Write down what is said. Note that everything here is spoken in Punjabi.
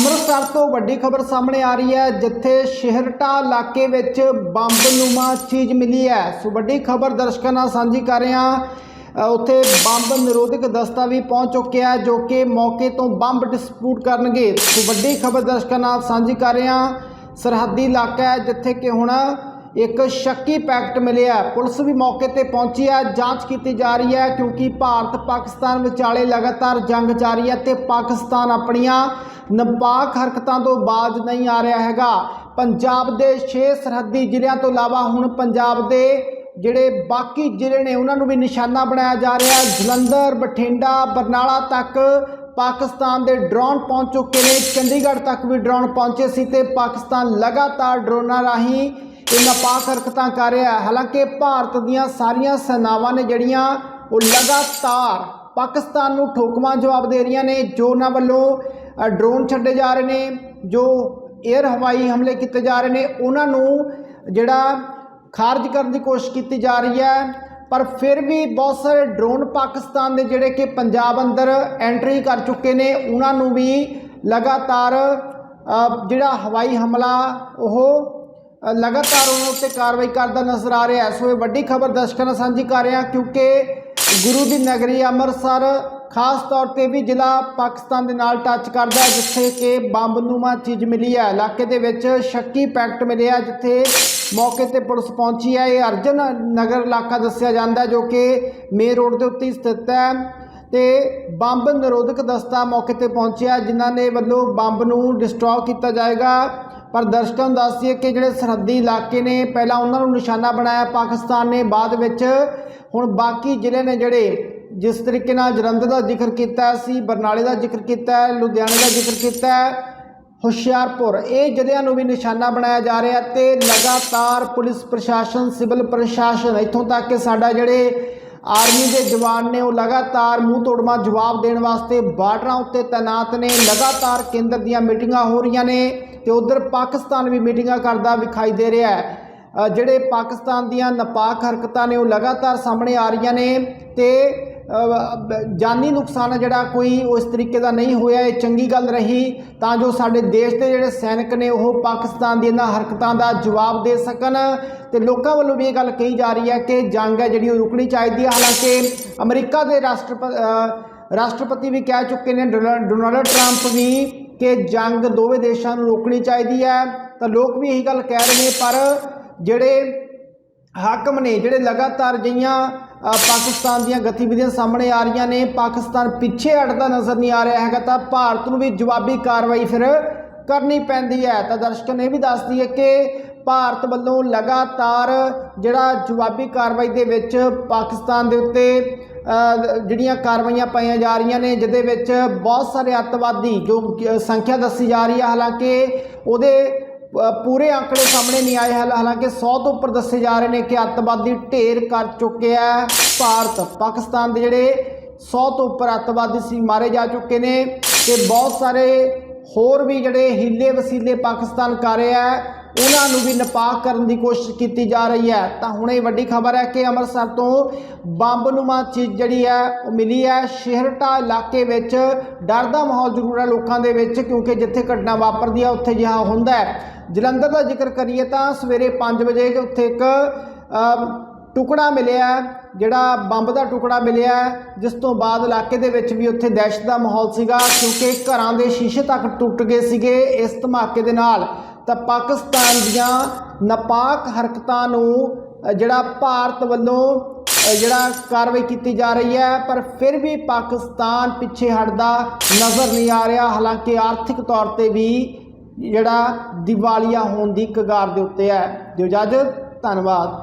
ਅੰਮ੍ਰਿਤਸਰ ਤੋਂ ਵੱਡੀ ਖਬਰ ਸਾਹਮਣੇ ਆ ਰਹੀ ਹੈ, ਜਿੱਥੇ ਸ਼ਹਿਰਟਾ ਇਲਾਕੇ ਵਿੱਚ ਬੰਬ ਨੂਮਾ ਚੀਜ਼ ਮਿਲੀ ਹੈ। ਸੋ ਵੱਡੀ ਖਬਰ ਦਰਸ਼ਕਾਂ ਨਾਲ ਸਾਂਝੀ ਕਰ ਰਹੇ ਹਾਂ ਉੱਥੇ ਬੰਬ ਨਿਰੋਧਕ ਦਸਤਾ ਵੀ ਪਹੁੰਚ ਚੁੱਕਿਆ ਜੋ ਕਿ ਮੌਕੇ ਤੋਂ ਬੰਬ ਡਿਸਪਿਊਟ ਕਰਨਗੇ। ਸੋ ਵੱਡੀ ਖਬਰ ਦਰਸ਼ਕਾਂ ਨਾਲ ਸਾਂਝੀ ਕਰ ਰਹੇ ਹਾਂ ਸਰਹੱਦੀ ਇਲਾਕਾ ਹੈ, ਜਿੱਥੇ ਕਿ ਹੁਣ ਇੱਕ ਸ਼ੱਕੀ ਪੈਕਟ ਮਿਲਿਆ। ਪੁਲਿਸ ਵੀ ਮੌਕੇ ਤੇ ਪਹੁੰਚੀ ਹੈ। ਜਾਂਚ ਕੀਤੀ ਜਾ ਰਹੀ ਹੈ ਕਿਉਂਕਿ ਭਾਰਤ ਪਾਕਿਸਤਾਨ ਵਿਚਾਲੇ ਲਗਾਤਾਰ ਜੰਗ ਜਾਰੀ ਹੈ ਤੇ ਪਾਕਿਸਤਾਨ ਆਪਣੀਆਂ ਨਪਾਕ ਹਰਕਤਾਂ ਤੋਂ ਬਾਜ਼ ਨਹੀਂ ਆ ਰਿਹਾ ਹੈਗਾ। ਪੰਜਾਬ ਦੇ 6 ਸਰਹੱਦੀ ਜ਼ਿਲ੍ਹਿਆਂ ਤੋਂ ਇਲਾਵਾ ਹੁਣ ਪੰਜਾਬ ਦੇ ਜਿਹੜੇ ਬਾਕੀ ਜ਼ਿਲ੍ਹੇ ਨੇ, ਉਹਨਾਂ ਨੂੰ ਵੀ ਨਿਸ਼ਾਨਾ ਬਣਾਇਆ ਜਾ ਰਿਹਾ ਹੈ। ਜਲੰਧਰ, ਬਠਿੰਡਾ, ਬਰਨਾਲਾ ਤੱਕ ਪਾਕਿਸਤਾਨ ਦੇ ਡਰੋਨ ਪਹੁੰਚ ਚੁੱਕੇ ਨੇ। ਚੰਡੀਗੜ੍ਹ ਤੱਕ ਵੀ ਡਰੋਨ ਪਹੁੰਚੇ ਸੀ ਤੇ ਪਾਕਿਸਤਾਨ ਲਗਾਤਾਰ ਡਰੋਨਾਂ ਰਾਹੀਂ ਇਹ ਨਾਪਾਕ ਹਰਕਤਾਂ ਕਰ ਰਿਹਾ ਹੈ। ਹਾਲਾਂਕਿ ਭਾਰਤ ਦੀਆਂ ਸਾਰੀਆਂ ਸੈਨਾਵਾਂ ਨੇ ਜਿਹੜੀਆਂ ਉਹ ਲਗਾਤਾਰ ਪਾਕਿਸਤਾਨ ਨੂੰ ਠੋਕਵਾਂ ਜਵਾਬ ਦੇ ਰਹੀਆਂ ਨੇ, ਜੋ ਉਹਨਾਂ ਵੱਲੋਂ ਡਰੋਨ ਛੱਡੇ ਜਾ ਰਹੇ ਨੇ, ਜੋ 에ਅਰ ਹਵਾਈ ਹਮਲੇ ਕੀਤੇ ਜਾ ਰਹੇ ਨੇ, ਉਹਨਾਂ ਨੂੰ ਜਿਹੜਾ ਖਾਰਜ ਕਰਨ ਦੀ ਕੋਸ਼ਿਸ਼ ਕੀਤੀ ਜਾ ਰਹੀ ਹੈ। ਪਰ ਫਿਰ ਵੀ ਬਹੁਤ ਸਾਰੇ ਡਰੋਨ ਪਾਕਿਸਤਾਨ ਦੇ ਜਿਹੜੇ ਕਿ ਪੰਜਾਬ ਅੰਦਰ ਐਂਟਰੀ ਕਰ ਚੁੱਕੇ ਨੇ, ਉਹਨਾਂ ਨੂੰ ਵੀ ਲਗਾਤਾਰ ਜਿਹੜਾ ਹਵਾਈ ਹਮਲਾ, ਉਹ ਲਗਾਤਾਰ ਉਹਨਾਂ ਉੱਤੇ ਕਾਰਵਾਈ ਕਰਦਾ ਨਜ਼ਰ ਆ ਰਿਹਾ ਸੋ ਇਹ ਵੱਡੀ ਖਬਰ ਦਰਸ਼ਕਾਂ ਨਾਲ ਸਾਂਝੀ ਕਰ ਰਿਹਾ ਕਿਉਂਕਿ ਗੁਰੂ ਦੀ ਨਗਰੀ ਅੰਮ੍ਰਿਤਸਰ ਖਾਸ ਤੌਰ ਤੇ ਵੀ ਜ਼ਿਲ੍ਹਾ ਪਾਕਿਸਤਾਨ ਦੇ ਨਾਲ ਟੱਚ ਕਰਦਾ ਹੈ, ਜਿੱਥੇ ਕਿ ਬੰਬ ਨੂਮਾ ਚੀਜ਼ ਮਿਲੀ ਹੈ। ਇਲਾਕੇ ਦੇ ਵਿੱਚ ਸ਼ੱਕੀ ਪੈਕਟ ਮਿਲਿਆ ਜਿੱਥੇ ਮੌਕੇ ਤੇ ਪੁਲਿਸ ਪਹੁੰਚੀ ਹੈ। ਇਹ ਅਰਜਨ ਨਗਰ ਇਲਾਕਾ ਦੱਸਿਆ ਜਾਂਦਾ ਜੋ ਕਿ ਮੇਨ ਰੋਡ ਦੇ ਉੱਤੇ ਸਥਿਤ ਹੈ। ਤੇ ਬੰਬ ਨਿਰੋਧਕ ਦਸਤਾ ਮੌਕੇ ਤੇ ਪਹੁੰਚਿਆ, ਜਿਨ੍ਹਾਂ ਨੇ ਵੱਲੋਂ ਬੰਬ ਨੂੰ ਡਿਸਟਰੋਏ ਕੀਤਾ ਜਾਏਗਾ। ਪਰ ਦਰਸ਼ਕਾਂ ਨੂੰ ਦੱਸ ਦਈਏ ਕਿ ਜਿਹੜੇ ਸਰਹੱਦੀ ਇਲਾਕੇ ਨੇ, ਪਹਿਲਾਂ ਉਹਨਾਂ ਨੂੰ ਨਿਸ਼ਾਨਾ ਬਣਾਇਆ ਪਾਕਿਸਤਾਨ ਨੇ, ਬਾਅਦ ਵਿੱਚ ਹੁਣ ਬਾਕੀ ਜ਼ਿਲ੍ਹੇ ਨੇ ਜਿਹੜੇ ਜਿਸ ਤਰੀਕੇ ਨਾਲ ਜਲੰਧਰ ਦਾ ਜ਼ਿਕਰ ਕੀਤਾ ਸੀ, ਬਰਨਾਲੇ ਦਾ ਜ਼ਿਕਰ ਕੀਤਾ, ਲੁਧਿਆਣੇ ਦਾ ਜ਼ਿਕਰ ਕੀਤਾ, ਹੁਸ਼ਿਆਰਪੁਰ, ਇਹ ਜ਼ਿਲ੍ਹਿਆਂ ਨੂੰ ਵੀ ਨਿਸ਼ਾਨਾ ਬਣਾਇਆ ਜਾ ਰਿਹਾ ਤੇ ਲਗਾਤਾਰ ਪੁਲਿਸ ਪ੍ਰਸ਼ਾਸਨ, ਸਿਵਲ ਪ੍ਰਸ਼ਾਸਨ ਇੱਥੋਂ ਤੱਕ ਕਿ ਸਾਡਾ ਜਿਹੜੇ ਆਰਮੀ ਦੇ ਜਵਾਨ ਨੇ, ਉਹ ਲਗਾਤਾਰ ਮੂੰਹ ਤੋੜਮਾ ਜਵਾਬ ਦੇਣ ਵਾਸਤੇ ਬਾਰਡਰਾਂ ਉੱਤੇ ਤਾਇਨਾਤ ਨੇ, ਲਗਾਤਾਰ ਕੇਂਦਰ ਦੀਆਂ ਮੀਟਿੰਗਾਂ ਹੋ ਰਹੀਆਂ ਨੇ। ਤੇ ਉਧਰ ਪਾਕਿਸਤਾਨ ਵੀ ਮੀਟਿੰਗਾਂ ਕਰਦਾ ਵਿਖਾਈ ਦੇ ਰਿਹਾ ਹੈ। ਜਿਹੜੇ ਪਾਕਿਸਤਾਨ ਦੀਆਂ ਨਪਾਕ ਹਰਕਤਾਂ ਨੇ ਉਹ ਲਗਾਤਾਰ ਸਾਹਮਣੇ ਆ ਰਹੀਆਂ ਨੇ ਤੇ ਜਾਨੀ ਨੁਕਸਾਨ ਜਿਹੜਾ ਕੋਈ ਉਸ ਤਰੀਕੇ ਦਾ ਨਹੀਂ ਹੋਇਆ, ਇਹ ਚੰਗੀ ਗੱਲ ਰਹੀ, ਤਾਂ ਜੋ ਸਾਡੇ ਦੇਸ਼ ਦੇ ਜਿਹੜੇ ਸੈਨਿਕ ਨੇ ਉਹ ਪਾਕਿਸਤਾਨ ਦੀਆਂ ਇਹਨਾਂ ਹਰਕਤਾਂ ਦਾ ਜਵਾਬ ਦੇ ਸਕਣ। ਤੇ ਲੋਕਾਂ ਵੱਲੋਂ ਵੀ ਇਹ ਗੱਲ ਕਹੀ ਜਾ ਰਹੀ ਹੈ ਕਿ ਜੰਗ ਹੈ ਜਿਹੜੀ ਉਹ ਰੁਕਣੀ ਚਾਹੀਦੀ ਹੈ। ਹਾਲਾਂਕਿ ਅਮਰੀਕਾ ਦੇ ਰਾਸ਼ਟਰਪਤੀ ਰਾਸ਼ਟਰਪਤੀ ਵੀ ਕਹਿ ਚੁੱਕੇ ਨੇ ਡੋਨਾ- ਡੋਨਾਲਡ ਟਰੰਪ ਵੀ ਕਿ ਜੰਗ ਦੋਵੇਂ ਦੇਸ਼ਾਂ ਨੂੰ ਰੋਕਣੀ ਚਾਹੀਦੀ ਹੈ। ਤਾਂ ਲੋਕ ਵੀ ਇਹੀ ਗੱਲ ਕਹਿ ਰਹੇ ਨੇ, ਪਰ ਜਿਹੜੇ ਹਾਕਮ ਨੇ, ਜਿਹੜੇ ਲਗਾਤਾਰ ਜਿਹੀਆਂ ਪਾਕਿਸਤਾਨ ਦੀਆਂ ਗਤੀਵਿਧੀਆਂ ਸਾਹਮਣੇ ਆ ਰਹੀਆਂ ਨੇ, ਪਾਕਿਸਤਾਨ ਪਿੱਛੇ ਹਟਦਾ ਨਜ਼ਰ ਨਹੀਂ ਆ ਰਿਹਾ ਹੈਗਾ, ਤਾਂ ਭਾਰਤ ਨੂੰ ਵੀ ਜਵਾਬੀ ਕਾਰਵਾਈ ਫਿਰ ਕਰਨੀ ਪੈਂਦੀ ਹੈ। ਤਾਂ ਦਰਸ਼ਕਾਂ ਨੇ ਇਹ ਵੀ ਦੱਸਦੀ ਹੈ ਕਿ ਭਾਰਤ ਵੱਲੋਂ ਲਗਾਤਾਰ ਜਿਹੜਾ ਜਵਾਬੀ ਕਾਰਵਾਈ ਦੇ ਵਿੱਚ ਪਾਕਿਸਤਾਨ ਦੇ ਉੱਤੇ ਜਿਹੜੀਆਂ ਕਾਰਵਾਈਆਂ ਪਾਈਆਂ ਜਾ ਰਹੀਆਂ ਨੇ, ਜਿਹਦੇ ਵਿੱਚ ਬਹੁਤ ਸਾਰੇ ਅੱਤਵਾਦੀ ਜੋ ਸੰਖਿਆ ਦੱਸੀ ਜਾ ਰਹੀ ਹੈ। ਹਾਲਾਂਕਿ ਉਹਦੇ ਪੂਰੇ ਆંકੜੇ ਸਾਹਮਣੇ ਨਹੀਂ ਆਏ। ਹਾਲ- ਹਾਲਾਂਕਿ 100 ਤੋਂ ਉੱਪਰ ਦੱਸੇ ਜਾ ਰਹੇ ਨੇ ਕਿ ਅੱਤਵਾਦੀ ਢੇਰ ਕਰ ਚੁੱਕਿਆ ਹੈ ਭਾਰਤ। ਪਾਕਿਸਤਾਨ ਦੇ ਜਿਹੜੇ 100 ਤੋਂ ਉੱਪਰ ਅੱਤਵਾਦੀ ਸੀ, ਮਾਰੇ ਜਾ ਚੁੱਕੇ ਨੇ। ਤੇ ਬਹੁਤ ਸਾਰੇ ਹੋਰ ਵੀ ਜਿਹੜੇ ਹੀਲੇ ਵਸੀਲੇ ਪਾਕਿਸਤਾਨ ਕਰ ਰਿਹਾ ਹੈ ਉਹਨਾਂ ਨੂੰ ਵੀ ਨਪਾਕ ਕਰਨ ਦੀ ਕੋਸ਼ਿਸ਼ ਕੀਤੀ ਜਾ ਰਹੀ ਹੈ। ਤਾਂ ਹੁਣ ਇਹ ਵੱਡੀ ਖਬਰ ਹੈ ਕਿ ਅੰਮ੍ਰਿਤਸਰ ਤੋਂ ਬੰਬ ਨੂਮਾ ਚੀਜ਼ ਜਿਹੜੀ ਹੈ, ਉਹ ਮਿਲੀ ਹੈ। ਸ਼ਹਿਰਟਾ ਇਲਾਕੇ ਵਿੱਚ ਡਰ ਦਾ ਮਾਹੌਲ ਜ਼ਰੂਰ ਹੈ ਲੋਕਾਂ ਦੇ ਵਿੱਚ, ਕਿਉਂਕਿ ਜਿੱਥੇ ਘਟਨਾ ਵਾਪਰਦੀ ਹੈ, ਉੱਥੇ ਜਿਹਾ ਹੁੰਦਾ ਹੈ। ਜਲੰਧਰ ਦਾ ਜ਼ਿਕਰ ਕਰੀਏ ਤਾਂ ਸਵੇਰੇ 5 ਵਜੇ ਉੱਥੇ ਇੱਕ ਟੁਕੜਾ ਮਿਲਿਆ ਜਿਹੜਾ ਬੰਬ ਦਾ ਟੁਕੜਾ ਮਿਲਿਆ ਜਿਸ ਤੋਂ ਬਾਅਦ ਇਲਾਕੇ ਦੇ ਵਿੱਚ ਵੀ ਉੱਥੇ ਦਹਿਸ਼ਤ ਦਾ ਮਾਹੌਲ ਸੀਗਾ, ਕਿਉਂਕਿ ਘਰਾਂ ਦੇ ਸ਼ੀਸ਼ੇ ਤੱਕ ਟੁੱਟ ਗਏ ਸੀਗੇ ਇਸ ਧਮਾਕੇ ਦੇ ਨਾਲ। ਤਾਂ ਪਾਕਿਸਤਾਨ ਦੀਆਂ ਨਾਪਾਕ ਹਰਕਤਾਂ ਨੂੰ ਜਿਹੜਾ ਭਾਰਤ ਵੱਲੋਂ ਜਿਹੜਾ ਕਾਰਵਾਈ ਕੀਤੀ ਜਾ ਰਹੀ ਹੈ, ਪਰ ਫਿਰ ਵੀ ਪਾਕਿਸਤਾਨ ਪਿੱਛੇ ਹਟਦਾ ਨਜ਼ਰ ਨਹੀਂ ਆ ਰਿਹਾ। ਹਾਲਾਂਕਿ ਆਰਥਿਕ ਤੌਰ ਤੇ ਵੀ ਜਿਹੜਾ ਦੀਵਾਲੀਆ ਹੋਣ ਦੀ ਕਗਾਰ ਦੇ ਉੱਤੇ ਹੈ। ਦਿਓ ਇਜਾਜ਼ਤ, ਧੰਨਵਾਦ।